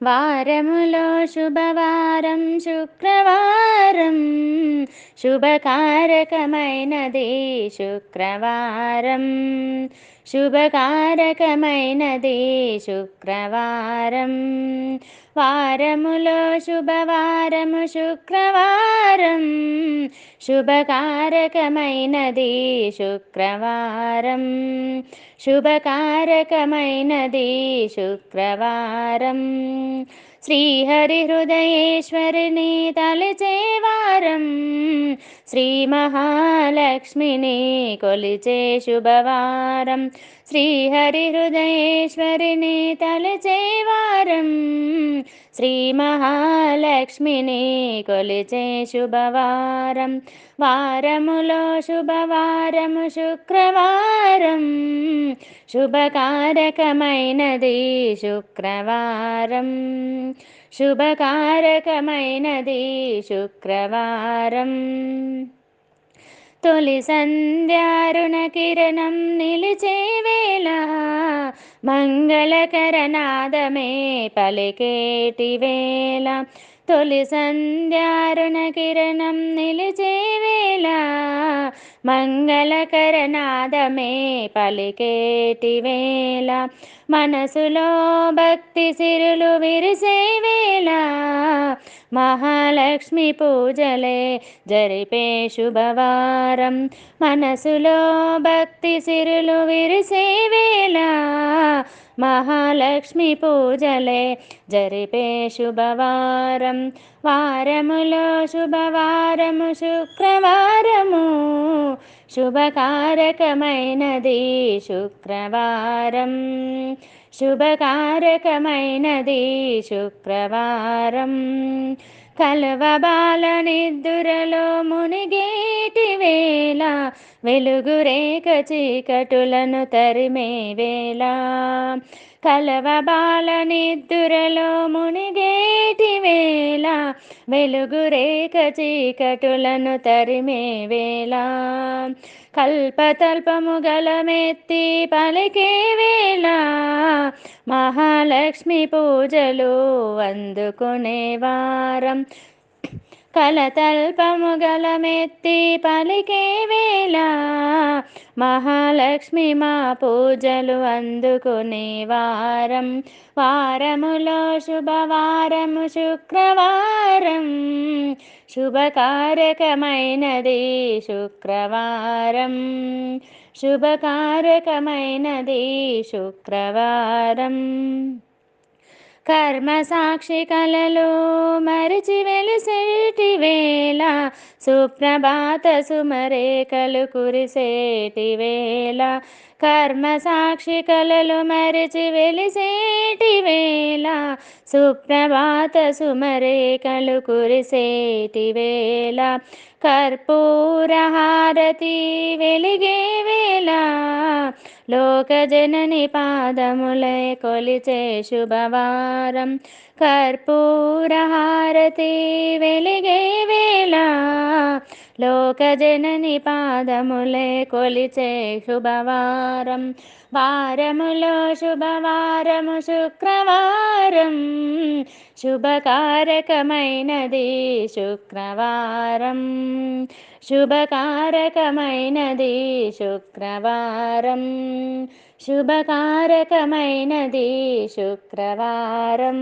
వారములో శుభవారం శుక్రవారం శుభకారకమైనది శుక్రవారం శుభకారకమైనది శుక్రవారం వారములో శుభవారము శుక్రవారం శుభకారకమైనది శుక్రవారం శుభకారకమైనది శుక్రవారం శ్రీహరి హృదయేశ్వరిని తలచే వారం శ్రీ మహాలక్ష్మిని కొలిచే శుభవారం. శ్రీహరి హృదయేశ్వరిని తలచే వారం శ్రీ మహాలక్ష్మిని కొలిచే శుభవారం. వారములో శుభవారము శుక్రవారం. శుభకారకమైనది శుక్రవారం. శుభకారకమైనది శుక్రవారం. తొలి సంధ్యారుణ కిరణం నిలిచే వేళ మంగళకరనాదమే పలికేటి వేళ. తొలి సంధ్యారుణ కిరణం నిలిచే వేళ. మంగళకరనాదమే పలికేటి వేళ. మనసులో భక్తి సిరులు విరిసే వేళ. మహాలక్ష్మి పూజలే జరిపే శుభవారం. మనసులో భక్తి సిరులు విరిసే వేళ మహాలక్ష్మి పూజలే జరిపే శుభవారం. వారములో శుభవారము శుక్రవారము శుభకారకమైనది శుక్రవారం. శుభకారకమైనది శుక్రవారం. కలవబాల నిద్దురలో మునిగేటి వేళ వెలుగు రేఖ చీకటులను తరిమే వేళ. కలవబాల నిద్దురలో మునిగేటి వేళ వెలుగు రేఖ చీకటులను తరిమే వేళ. కల్పతల్పము గలమెత్తి పలికే వేళ. మహాలక్ష్మి పూజలు అందుకునే వారం. కలతల్పముగలమెత్తి పలికే వేళ మహాలక్ష్మి మా పూజలు అందుకునే వారం వారములో శుభవారము శుక్రవారం. శుభకారకమైనది శుక్రవారం. శుభకారకమైనది శుక్రవారం. కర్మ సాక్షి కలలో మరిచివే సుప్రభాత సుమరేఖలు కురిసేటి వేళ. కర్మ సాక్షి కలలు మరిచి వెలిసేటి వేళ. సుప్రభాత సుమరేఖలు కురిసేటి వేళ. కర్పూరహారతి వెలిగే వేళ. లోకజనని పాదములై కొలిచే శుభవారం. కర్పూరహారతి వెలిగే లోకజనని పాదములే కొలిచే శుభవారం. వారములో శుభవారము శుక్రవారం. శుభకారకమైనది శుక్రవారం. శుభకారకమైనది శుక్రవారం. శుభకారకమైనది శుక్రవారం.